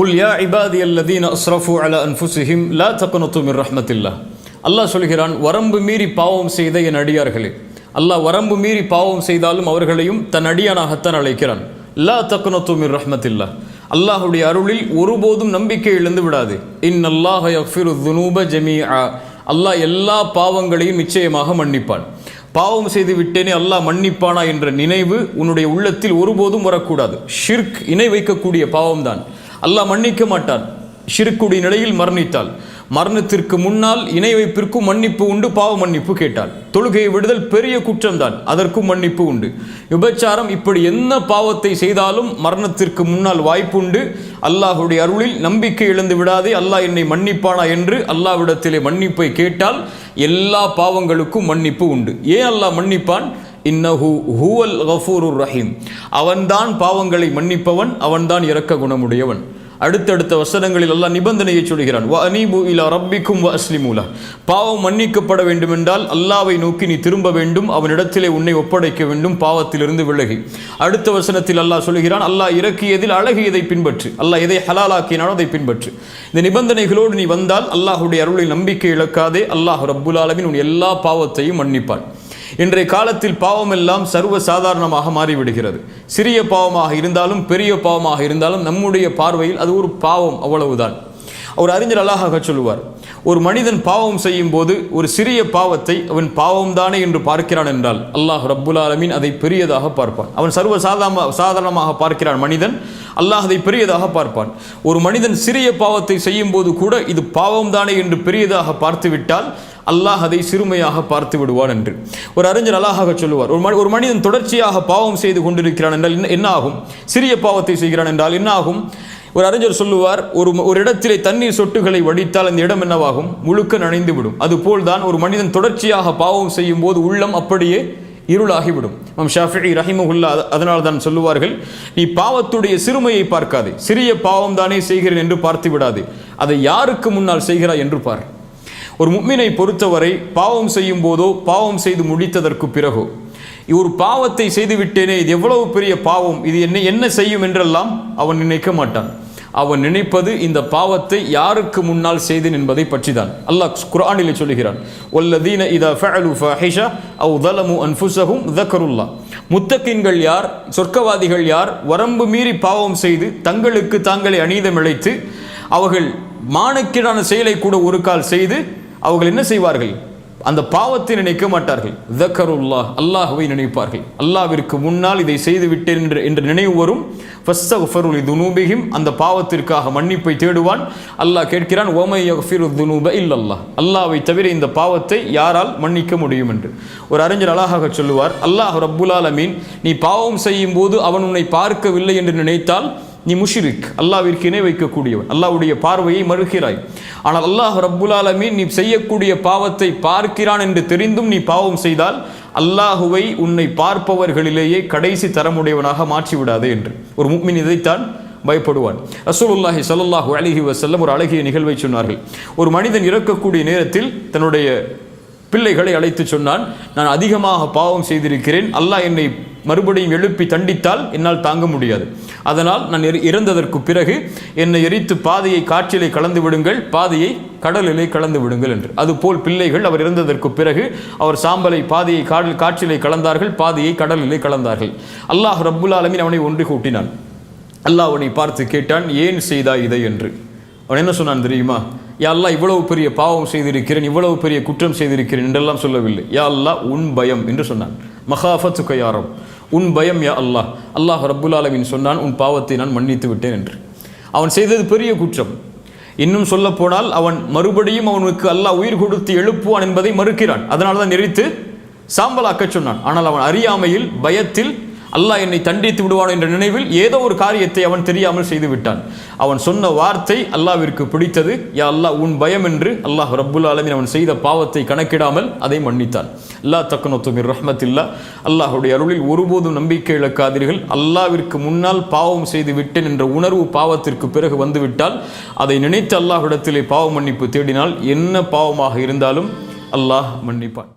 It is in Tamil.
குல் யா இபாதி அல்லதீன் அஸ்ரஃபு அல அன்ஃபுசிஹிம் லா தக்னத்து மிர் ரஹ்மத்தில்லா அல்லாஹ் சொல்கிறான் வரம்பு மீறி பாவம் செய்த என் அடியார்களே. அல்லாஹ் வரம்பு மீறி பாவம் செய்தாலும் அவர்களையும் தன் அடியானாகத்தான் அழைக்கிறான். லா தக்னத்து மிர் ரஹ்மத்தில்லா. அல்லாஹுடைய அருளில் ஒருபோதும் நம்பிக்கை இழந்து விடாது. இன் அல்லாஹ் யஃபிரு துனூப ஜமீ அல்லாஹ் எல்லா பாவங்களையும் நிச்சயமாக மன்னிப்பான். பாவம் செய்து விட்டேனே அல்லாஹ் மன்னிப்பானா? என்ற நினைவு உன்னுடைய உள்ளத்தில் ஒருபோதும் வரக்கூடாது. ஷிர்க் இணை வைக்கக்கூடிய பாவம்தான். அல்லாஹ் மன்னிக்க மாட்டான். சிறுக்குடி நிலையில் மரணித்தாள். மரணத்திற்கு முன்னால் இணை வைப்பிற்கும் மன்னிப்பு உண்டு பாவ மன்னிப்பு கேட்டால் தொழுகையை விடுதல் பெரிய குற்றம்தான் அதற்கும் மன்னிப்பு உண்டு. விபச்சாரம் இப்படி என்ன பாவத்தை செய்தாலும் மரணத்திற்கு முன்னால் வாய்ப்புண்டு அல்லாஹுடைய அருளில் நம்பிக்கை இழந்து விடாதே அல்லாஹ் என்னை மன்னிப்பானா என்று அல்லாவிடத்திலே மன்னிப்பை கேட்டால் எல்லா பாவங்களுக்கும் மன்னிப்பு உண்டு. ஏன் அல்லாஹ் மன்னிப்பான்? இன்னஹு ஹூவல் கஃபூருர் ரஹீம். அவன்தான் பாவங்களை மன்னிப்பவன் அவன்தான் இறக்க குணமுடையவன். அடுத்தடுத்த வசனங்களில் அல்லாஹ் நிபந்தனையை சொல்கிறான். வ அனீபு இலா ரப்பிக்கும் வ அஸ்லிமூலா. பாவம் மன்னிக்கப்பட வேண்டுமென்றால் அல்லாவை நோக்கி நீ திரும்ப வேண்டும் அவனிடத்திலே உன்னை ஒப்படைக்க வேண்டும் பாவத்திலிருந்து விலகி. அடுத்த வசனத்தில் அல்லாஹ் சொல்கிறான் அல்லாஹ் இறக்கியதில் அழகியதை பின்பற்று? அல்லாஹ் எதை ஹலாலாக்கினானோ அதை பின்பற்று. இந்த நிபந்தனைகளோடு நீ வந்தால் அல்லாஹுடைய அருளில் நம்பிக்கை இழக்காதே அல்லாஹ் ரப்புல் ஆலமின் உன் எல்லா பாவத்தையும் மன்னிப்பான். இன்றைய காலத்தில் பாவமெல்லாம் சர்வ சாதாரணமாக மாறிவிடுகிறது. சிறிய பாவமாக இருந்தாலும் பெரிய பாவமாக இருந்தாலும் நம்முடைய பார்வையில் அது ஒரு பாவம் அவ்வளவுதான். அவர் அறிஞர் அல்லாஹாக சொல்லுவார் ஒரு மனிதன் பாவம் செய்யும் போது ஒரு சிறிய பாவத்தை அவன் பாவம் தானே என்று பார்க்கிறான் என்றால் அல்லாஹ் ரப்புல் ஆலமீன் அதை பெரியதாக பார்ப்பான். அவன் சர்வ சாதாரண சாதாரணமாக பார்க்கிறான் மனிதன் அல்லாஹ் அதை பெரியதாக பார்ப்பான். ஒரு மனிதன் சிறிய பாவத்தை செய்யும் போது கூட இது பாவம் தானே என்று பெரியதாக பார்த்துவிட்டால் அல்லாஹ் அதை சிறுமையாக பார்த்து விடுவான் என்று. ஒரு அறிஞர் அல்லாஹாக சொல்லுவார் ஒரு மனி ஒரு மனிதன் தொடர்ச்சியாக பாவம் செய்து கொண்டிருக்கிறான் என்றால் என்ன- என்ன ஆகும்? சிறிய பாவத்தை செய்கிறான் என்றால் என்ன ஆகும்? ஒரு அறிஞர் சொல்லுவார் ஒரு ஒரு இடத்திலே தண்ணீர் சொட்டுகளை வடித்தால் அந்த இடம் என்னவாகும்? முழுக்க நனைந்துவிடும். அதுபோல் தான் ஒரு மனிதன் தொடர்ச்சியாக பாவம் செய்யும் போது உள்ளம் அப்படியே இருளாகிவிடும். மம் ஷாஃபி ரஹிமஹுல்லா அதனால் தான் சொல்லுவார்கள் நீ பாவத்துடைய சிறுமையை பார்க்காதே. சிறிய பாவம் தானே செய்கிறேன் என்று பார்த்து விடாது அதை யாருக்கு முன்னால் செய்கிறாய் என்று பார். ஒரு முக்மினை பொறுத்தவரை பாவம் செய்யும் போதோ பாவம் செய்து முடித்ததற்கு பிறகோ ஒரு பாவத்தை செய்து விட்டேனே இது எவ்வளவு பெரிய பாவம். இது என்ன என்ன செய்யும் என்றெல்லாம் அவன் நினைக்க மாட்டான். அவன் நினைப்பது இந்த பாவத்தை யாருக்கு முன்னால் செய்தேன் என்பதை பற்றி தான் அல்லாஹ் குரானில் சொல்லுகிறான் ஒல்லதீன இதா ஃபஅலு ஃபஹிஷா அவ் தலமு அன்ஃபுசஹும் தக்கருல்லா முத்தக்கின்கள் யார் சொர்க்கவாதிகள் யார் வரம்பு மீறி பாவம் செய்து தங்களுக்கு தாங்களை அநீதம் இழைத்து அவர்கள் மானக்கீடான செயலை கூட ஒரு கால் செய்து அவர்கள் என்ன செய்வார்கள்? அந்த பாவத்தை நினைக்க மாட்டார்கள். தக்கருல்லா அல்லாஹுவை நினைப்பார்கள். அல்லாவிற்கு முன்னால் இதை செய்து விட்டேன் என்று நினைவு வரும். ஃபஸ்தஃபருலி துனூபிகிம் அந்த பாவத்திற்காக மன்னிப்பை தேடுவான். அல்லாஹ் கேட்கிறான் ஓமை யஃபிரு துனூப இல்லல்லா அல்லாவை தவிர இந்த பாவத்தை யாரால் மன்னிக்க முடியும் என்று. ஒரு அறிஞர் அழகாக சொல்லுவார் அல்லாஹ் ரப்புல் ஆலமீன் நீ பாவம் செய்யும் போது அவன் உன்னை பார்க்கவில்லை என்று நினைத்தால் நீ முஷிரிக் அல்லாவிற்கு இணை வைக்கக்கூடியவன் அல்லாவுடைய பார்வையை மறுக்கிறாய். ஆனால் அல்லாஹ் ரப்புல் நீ செய்யக்கூடிய பாவத்தை பார்க்கிறான் என்று தெரிந்தும் நீ பாவம் செய்தால் அல்லாஹுவை உன்னை பார்ப்பவர்களிலேயே கடைசி தரமுடையவனாக மாற்றிவிடாதே என்று. ஒரு முக்மின் இதைத்தான் பயப்படுவான். ரசூலுல்லாஹி சல்லாஹூ அலிஹி வசல்லம் ஒரு அழகிய நிகழ்வை சொன்னார்கள். ஒரு மனிதன் இறக்கக்கூடிய நேரத்தில் தன்னுடைய பிள்ளைகளை அழைத்து சொன்னான் நான் அதிகமாக பாவம் செய்திருக்கிறேன் அல்லாஹ் என்னை மறுபடியும் எழுப்பி தண்டித்தால் என்னால் தாங்க முடியாது. அதனால் நான் இறந்ததற்கு பிறகு என்னை எரித்து பாதையை காற்றிலே கலந்து விடுங்கள் பாதையை கடலிலே கலந்து விடுங்கள் என்று. அதுபோல் பிள்ளைகள் அவர் இறந்ததற்கு பிறகு அவர் சாம்பலை பாதையை காடல் காற்றிலே கலந்தார்கள் பாதையை கடலிலே கலந்தார்கள். அல்லாஹ் ரப்புல் ஆலமின் அவனை ஒன்று கூட்டினான். அல்லாஹ் அவனை பார்த்து கேட்டான் ஏன் செய்தாய் இதை? என்று. அவன் என்ன சொன்னான் தெரியுமா? யா அல்லா இவ்வளவு பெரிய பாவம் செய்திருக்கிறேன் இவ்வளவு பெரிய குற்றம் செய்திருக்கிறேன் என்றெல்லாம் சொல்லவில்லை. யா அல்லாஹ் உன் பயம் என்று சொன்னான். மகாஃபத்து கையாரம் உன் பயம் யா அல்லாஹ். அல்லாஹ் ரப்புல்லாலமின் சொன்னான் உன் பாவத்தை நான் மன்னித்து விட்டேன் என்று. அவன் செய்தது பெரிய குற்றம். இன்னும் சொல்லப்போனால் அவன் மறுபடியும் அவனுக்கு அல்லாஹ் உயிர் கொடுத்து எழுப்புவான் என்பதை மறுக்கிறான். அதனால தான் எரித்து சாம்பலாக்கச் சொன்னான். ஆனால் அவன் அறியாமையில் பயத்தில் அல்லாஹ் என்னை தண்டித்து விடுவான் என்ற நினைவில் ஏதோ ஒரு காரியத்தை அவன் தெரியாமல் செய்து விட்டான். அவன் சொன்ன வார்த்தை அல்லாவிற்கு பிடித்தது. யா அல்லாஹ் உன் பயம் என்று அல்லாஹ் ரப்புல் ஆலமீன் அவன் செய்த பாவத்தை கணக்கிடாமல் அதை மன்னித்தான். அல்லாஹ் தக்கனத்து மிர் ரஹ்மத்தில்லா. அல்லாஹுடைய அருளில் ஒருபோதும் நம்பிக்கை இழக்காதீர்கள். அல்லாவிற்கு முன்னால் பாவம் செய்து விட்டேன் என்ற உணர்வு பாவத்திற்கு பிறகு வந்துவிட்டால் அதை நினைத்து அல்லாஹ்விடத்திலே பாவ மன்னிப்பு தேடினால் என்ன பாவமாக இருந்தாலும் அல்லாஹ் மன்னிப்பான்.